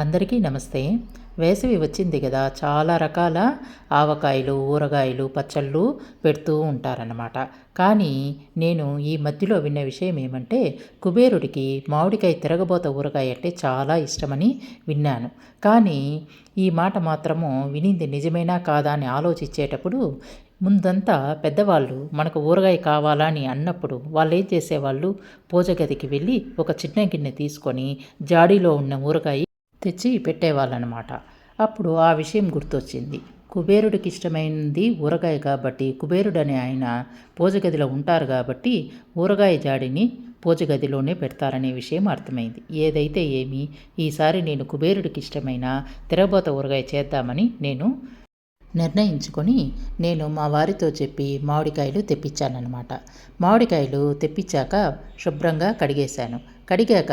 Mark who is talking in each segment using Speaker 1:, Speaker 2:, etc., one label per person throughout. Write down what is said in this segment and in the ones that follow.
Speaker 1: అందరికీ నమస్తే. వేసవి వచ్చింది కదా చాలా రకాల ఆవకాయలు ఊరగాయలు పచ్చళ్ళు పెడుతూ ఉంటారన్నమాట. కానీ నేను ఈ మధ్యలో విన్న విషయం ఏమంటే కుబేరుడికి మామిడికాయ తిరగబోత ఊరగాయ అంటే చాలా ఇష్టమని విన్నాను. కానీ ఈ మాట మాత్రము వినింది నిజమేనా కాదా అని ఆలోచించేటప్పుడు ముందంతా పెద్దవాళ్ళు మనకు ఊరగాయ కావాలా అని అన్నప్పుడు వాళ్ళు ఏం చేసేవాళ్ళు? పూజ గదికి వెళ్ళి ఒక చిన్న గిన్నె తీసుకొని జాడీలో ఉన్న ఊరగాయ తెచ్చి పెట్టేవాళ్ళనమాట. అప్పుడు ఆ విషయం గుర్తొచ్చింది. కుబేరుడికి ఇష్టమైనది ఊరగాయ కాబట్టి కుబేరుడు అనే ఆయన పూజగదిలో ఉంటారు కాబట్టి ఊరగాయ జాడిని పూజగదిలోనే పెడతారనే విషయం అర్థమైంది. ఏదైతే ఏమి ఈసారి నేను కుబేరుడికి ఇష్టమైన తిరగబోత ఊరగాయ చేద్దామని నేను నిర్ణయించుకొని నేను మా వారితో చెప్పి మామిడికాయలు తెప్పించానన్నమాట. మామిడికాయలు తెప్పించాక శుభ్రంగా కడిగేశాను. కడిగాక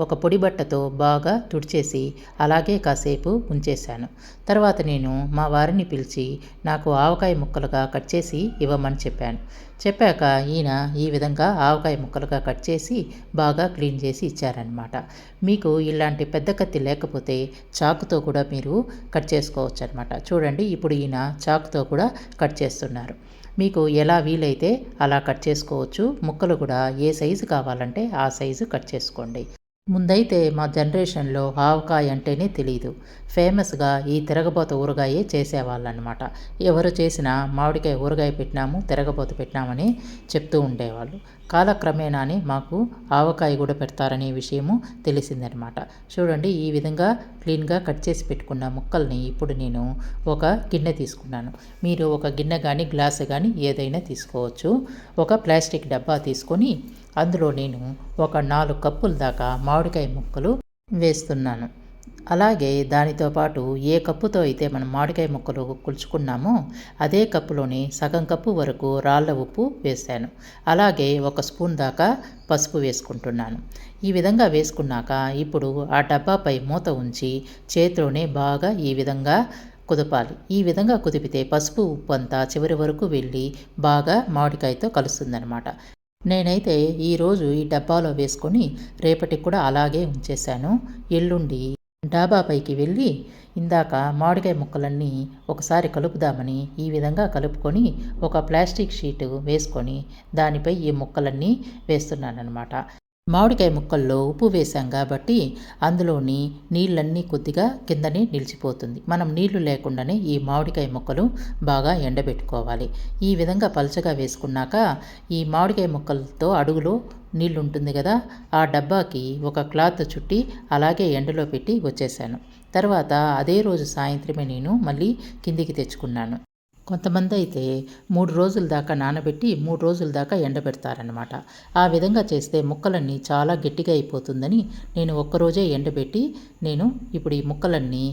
Speaker 1: ఒక పొడి బట్టతో బాగా తుడిచేసి అలాగే కాసేపు ఉంచేశాను తర్వాత నేను మా వారిని పిలిచి నాకు ఆవకాయ ముక్కలుగా కట్ చేసి ఇవ్వమని చెప్పాను. చెప్పాక ఈయన ఈ విధంగా ఆవకాయ ముక్కలుగా కట్ చేసి బాగా క్లీన్ చేసి ఇచ్చారనమాట మీకు ఇలాంటి పెద్ద కత్తి లేకపోతే చాకుతో కూడా మీరు కట్ చేసుకోవచ్చు అనమాట చూడండి ఇప్పుడు ఈయన చాకుతో కూడా కట్ చేస్తున్నారు. మీకు ఎలా వీలైతే అలా కట్ చేసుకోవచ్చు. ముక్కలు కూడా ఏ సైజు కావాలంటే ఆ సైజు కట్ చేసుకోండి. ముందైతే మా జనరేషన్లో ఆవకాయ అంటేనే తెలియదు ఫేమస్గా ఈ తిరగబోత ఊరగాయే చేసేవాళ్ళనమాట ఎవరు చేసినా మామిడికాయ ఊరగాయ పెట్టినాము తిరగబోత పెట్టినామని చెప్తూ ఉండేవాళ్ళు. కాలక్రమేణానే మాకు ఆవకాయ కూడా పెడతారనే విషయము తెలిసిందనమాట చూడండి ఈ విధంగా క్లీన్గా కట్ చేసి పెట్టుకున్న ముక్కల్ని ఇప్పుడు నేను ఒక గిన్నె తీసుకున్నాను. మీరు ఒక గిన్నె కానీ గ్లాసు కానీ ఏదైనా తీసుకోవచ్చు. ఒక ప్లాస్టిక్ డబ్బా తీసుకొని అందులో నేను ఒక నాలుగు కప్పుల దాకా మామిడికాయ ముక్కలు వేస్తున్నాను. అలాగే దానితో పాటు ఏ కప్పుతో అయితే మనం మామిడికాయ ముక్కలు కుల్చుకున్నామో అదే కప్పులోని సగం కప్పు వరకు రాళ్ళ ఉప్పు వేశాను. అలాగే ఒక స్పూన్ దాకా పసుపు వేసుకుంటున్నాను. ఈ విధంగా వేసుకున్నాక ఇప్పుడు ఆ డబ్బాపై మూత ఉంచి చేతిలోనే బాగా ఈ విధంగా కుదపాలి. ఈ విధంగా కుదిపితే పసుపు ఉప్పు అంతా చివరి వరకు వెళ్ళి బాగా మామిడికాయతో కలుస్తుందనమాట నేనైతే ఈరోజు ఈ డబ్బాలో వేసుకొని రేపటికి కూడా అలాగే ఉంచేశాను. ఎల్లుండి డాబా పైకి వెళ్ళి ఇందాక మామిడికాయ ముక్కలన్నీ ఒకసారి కలుపుదామని ఈ విధంగా కలుపుకొని ఒక ప్లాస్టిక్ షీటు వేసుకొని దానిపై ఈ ముక్కలన్నీ వేస్తున్నానన్నమాట. మామిడికాయ ముక్కల్లో ఉప్పు వేసాం కాబట్టి అందులోని నీళ్ళన్నీ కొద్దిగా కిందనే నిలిచిపోతుంది. మనం నీళ్ళు లేకుండానే ఈ మామిడికాయ ముక్కలు బాగా ఎండబెట్టుకోవాలి. ఈ విధంగా పలచగా వేసుకున్నాక ఈ మామిడికాయ ముక్కలతో అడుగులో నీళ్ళు ఉంటుంది కదా ఆ డబ్బాకి ఒక క్లాత్ చుట్టి అలాగే ఎండలో పెట్టి వచ్చేసాను. తర్వాత అదే రోజు సాయంత్రమే నేను మళ్ళీ కిందికి తెచ్చుకున్నాను. కొంతమంది అయితే మూడు రోజుల దాకా నానబెట్టి మూడు రోజుల దాకా ఎండబెడతారనమాట ఆ విధంగా చేస్తే ముక్కలన్నీ చాలా గట్టిగా అయిపోతుందని నేను ఒక్కరోజే ఎండబెట్టి నేను ఇప్పుడు ఈ ముక్కలన్నీ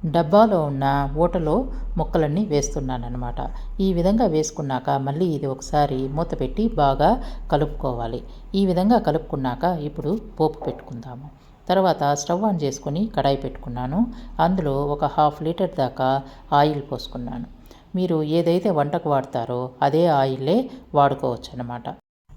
Speaker 1: డబ్బాలో ఉన్న ఊటలో ముక్కలన్నీ వేస్తున్నానమాట ఈ విధంగా వేసుకున్నాక మళ్ళీ ఇది ఒకసారి మూత పెట్టి బాగా కలుపుకోవాలి. ఈ విధంగా కలుపుకున్నాక ఇప్పుడు పోపు పెట్టుకుందాము. తర్వాత స్టవ్ ఆన్ చేసుకొని కడాయి పెట్టుకున్నాను. అందులో ఒక హాఫ్ లీటర్ దాకా ఆయిల్ పోసుకున్నాను. మీరు ఏదైతే వంటకు వాడతారో అదే ఆయిలే వాడుకోవచ్చు అనమాట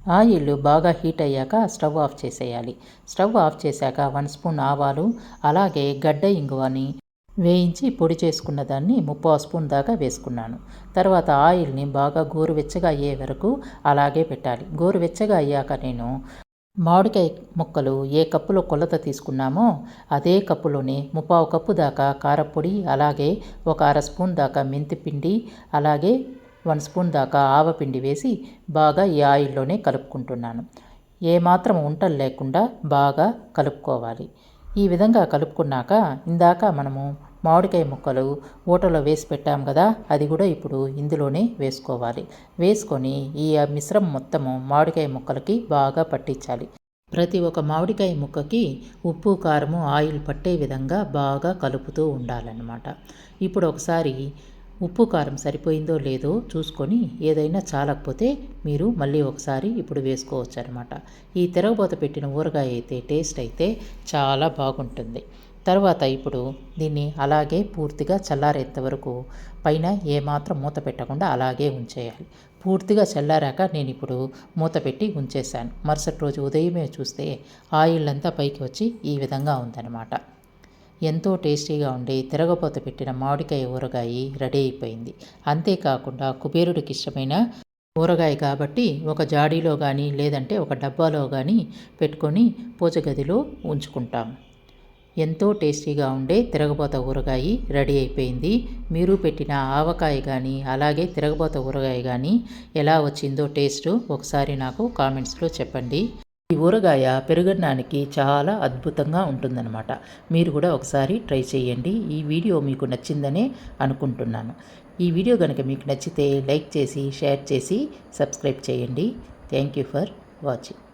Speaker 1: ఆయిల్ బాగా హీట్ అయ్యాక స్టవ్ ఆఫ్ చేసేయాలి. స్టవ్ ఆఫ్ చేశాక వన్ స్పూన్ ఆవాలు అలాగే గడ్డ ఇంగువని వేయించి పొడి చేసుకున్న దాన్ని ముప్పావు స్పూన్ దాకా వేసుకున్నాను. తర్వాత ఆయిల్ని బాగా గోరువెచ్చగా అయ్యే వరకు అలాగే పెట్టాలి. గోరువెచ్చగా అయ్యాక నేను మామిడికాయ ముక్కలు ఏ కప్పులో కొలత తీసుకున్నామో అదే కప్పులోనే ముప్పావు కప్పు దాకా కారపొడి అలాగే ఒక అర స్పూన్ దాకా మెంతిపిండి అలాగే వన్ స్పూన్ దాకా ఆవపిండి వేసి బాగా ఈ ఆయిల్లోనే కలుపుకుంటున్నాను. ఏమాత్రం ఉంటలు లేకుండా బాగా కలుపుకోవాలి. ఈ విధంగా కలుపుకున్నాక ఇందాక మనము మామిడికాయ ముక్కలు ఊటలో వేసి పెట్టాం కదా అది కూడా ఇప్పుడు ఇందులోనే వేసుకోవాలి. వేసుకొని ఈ మిశ్రమం మొత్తము మామిడికాయ ముక్కలకి బాగా పట్టించాలి. ప్రతి ఒక్క మామిడికాయ ముక్కకి ఉప్పు కారము ఆయిల్ పట్టే విధంగా బాగా కలుపుతూ ఉండాలన్నమాట. ఇప్పుడు ఒకసారి ఉప్పు కారం సరిపోయిందో లేదో చూసుకొని ఏదైనా చాలకపోతే మీరు మళ్ళీ ఒకసారి ఇప్పుడు వేసుకోవచ్చు అనమాట ఈ తిరగబోత పెట్టిన ఊరగాయ అయితే టేస్ట్ అయితే చాలా బాగుంటుంది. తర్వాత ఇప్పుడు దీన్ని అలాగే పూర్తిగా చల్లారేంత వరకు పైన ఏమాత్రం మూత పెట్టకుండా అలాగే ఉంచేయాలి. పూర్తిగా చల్లారాక నేను ఇప్పుడు మూత పెట్టి ఉంచేసాను మరుసటి రోజు ఉదయమే చూస్తే ఆయిల్ అంతా పైకి వచ్చి ఈ విధంగా ఉందన్నమాట. ఎంతో టేస్టీగా ఉండే తిరగపోత పెట్టిన మామిడికాయ ఊరగాయ రెడీ అయిపోయింది. అంతేకాకుండా కుబేరుడికి ఇష్టమైన ఊరగాయ కాబట్టి ఒక జాడీలో కానీ లేదంటే ఒక డబ్బాలో కానీ పెట్టుకొని పూజ గదిలో ఉంచుకుంటాం. ఎంతో టేస్టీగా ఉండే తిరగబోత ఊరగాయ రెడీ అయిపోయింది. మీరు పెట్టిన ఆవకాయ కానీ అలాగే తిరగబోత ఊరగాయ కానీ ఎలా వచ్చిందో టేస్ట్ ఒకసారి నాకు కామెంట్స్లో చెప్పండి. ఈ ఊరగాయ పెరుగన్నానికి చాలా అద్భుతంగా ఉంటుందన్నమాట. మీరు కూడా ఒకసారి ట్రై చేయండి. ఈ వీడియో మీకు నచ్చిందనే అనుకుంటున్నాను. ఈ వీడియో కనుక మీకు నచ్చితే లైక్ చేసి షేర్ చేసి సబ్స్క్రైబ్ చేయండి. Thank you for watching.